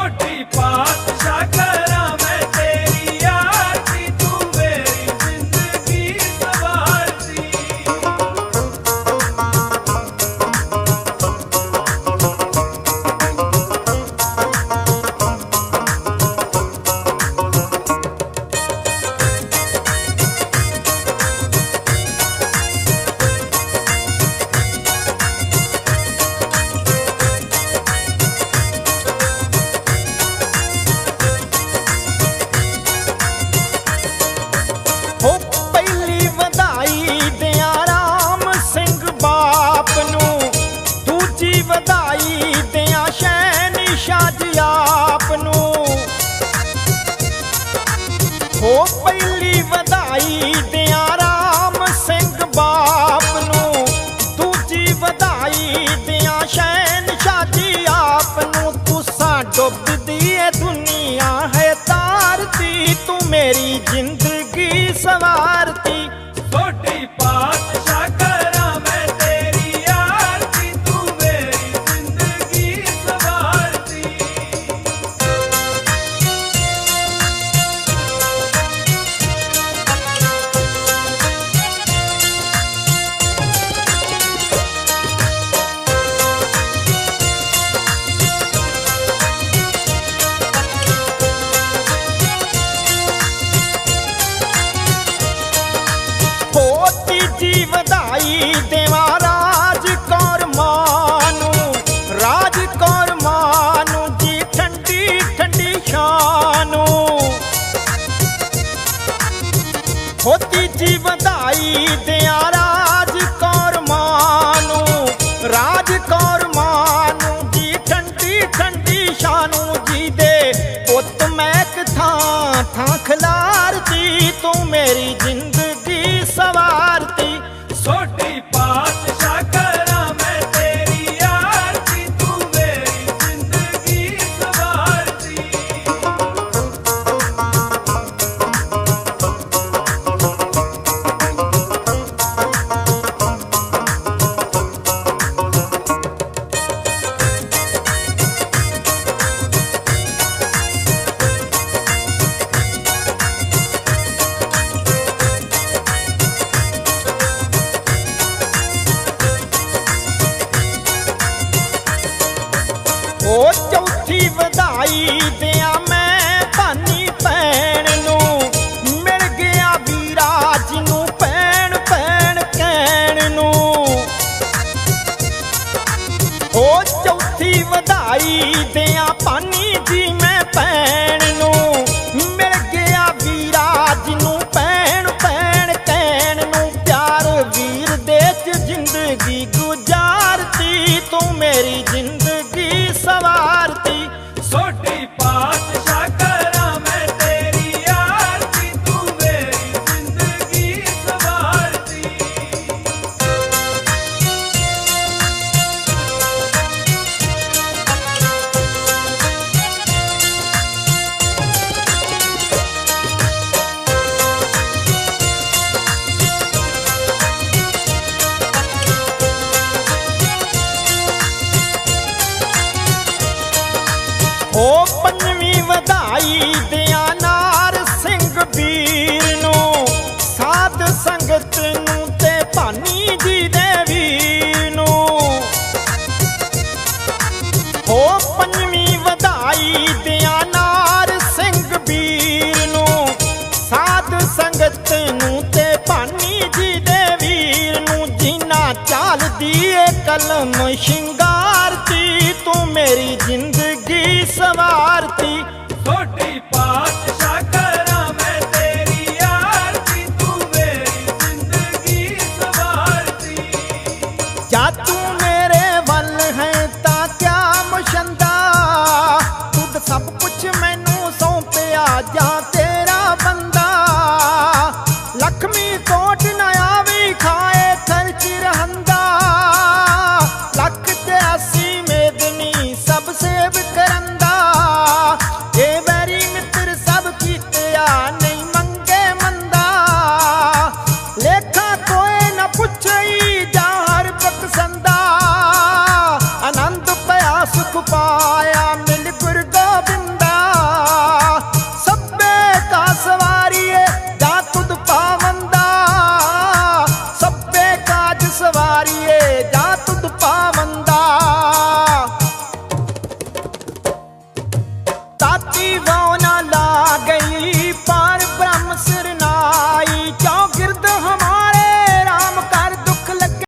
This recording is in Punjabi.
ਸਵਾਰਤੀ ਹੋ ਪਹਿਲੀ ਵਧਾਈ ਦਿਆਂ ਰਾਮ ਸਿੰਘ ਬਾਪ ਨੂੰ। ਦੂਜੀ ਵਧਾਈ ਦਿਆਂ ਸ਼ਹਿਨशाह ਜੀ ਆਪ ਨੂੰ। ਤੁਸਾਂ ਡੁੱਬਦੀ ਏ ਦੁਨੀਆ ਹੈ ਤਾਰਦੀ ਤੂੰ ਮੇਰੀ ਜ਼ਿੰਦਗੀ ਦੇਵਾਂ ਰਾਜ ਕੌਰ ਮਾਂ ਨੂੰ ਰਾਜ ਕੌਰ ਮਾਂ ਨੂੰ ਜੀ ਠੰਡੀ ਠੰਡੀ ਛਾਂ ਨੂੰ ਹੋ ਤੀਜੀ ਵਧਾਈ ਦਿਆਂ ਰਾਜ ਕੌਰ ਮਾਂ ਨੂੰ ਰਾਜ ਕੌਰ ਮਾਂ ਨੂੰ ਜੀ ਠੰਡੀ ਠੰਡੀ ਛਾਂ ਨੂੰ ਜੀ ਦੇ ਪੁੱਤ ਮਹਿਕ ਥਾਂ ਥਾਂ ਖਿਲਾਰਤੀ, ਤੂੰ ਮੇਰੀ ਜ਼ਿੰਦਗੀ ਵਧਾਈ ਦਿਆਂ ਭਾਨੀ ਜੀ ਮੈਂ ਭੈਣ ਨੂੰ। ਮਿਲ ਗਿਆ ਵੀਰਾ ਜੀ ਨੂੰ ਭੈਣ ਭੈਣ ਕਹਿਣ ਨੂੰ, ਪਿਆਰ ਵੀਰ ਦੇ ਚ ਜ਼ਿੰਦਗੀ ਗੁਜ਼ਾਰਤੀ, ਤੂੰ ਮੇਰੀ ਜ਼ਿੰਦਗੀ ਸਵਾਰਤੀ। ਵਧਾਈ ਦਿਆਂ ਸਿੰਘ ਵੀਰ ਨੂੰ, ਸਾਧ ਸੰਗਤ ਨੂੰ ਤੇ ਭਾਨੀ ਜੀ ਦੇ ਵੀਰ ਨੂੰ। ਉਹ ਪੰਜਵੀਂ ਵਧਾਈ ਦਿਆਂ ਨਾਰ ਸਿੰਘ ਵੀਰ ਨੂੰ, ਸਾਧ ਸੰਗਤ ਨੂੰ ਤੇ ਭਾਨੀ ਜੀ ਦੇ ਵੀਰ ਨੂੰ ਜਿਨ੍ਹਾਂ ਚਾਲਦੀ ਏ ਕਲਮ ਸ਼ਿੰਗਾਰਤੀ ਲੋਟ ਨਾ ਆਵੇ ਖਾਏ ਥਰ ਚ ਰਹੰਦਾ।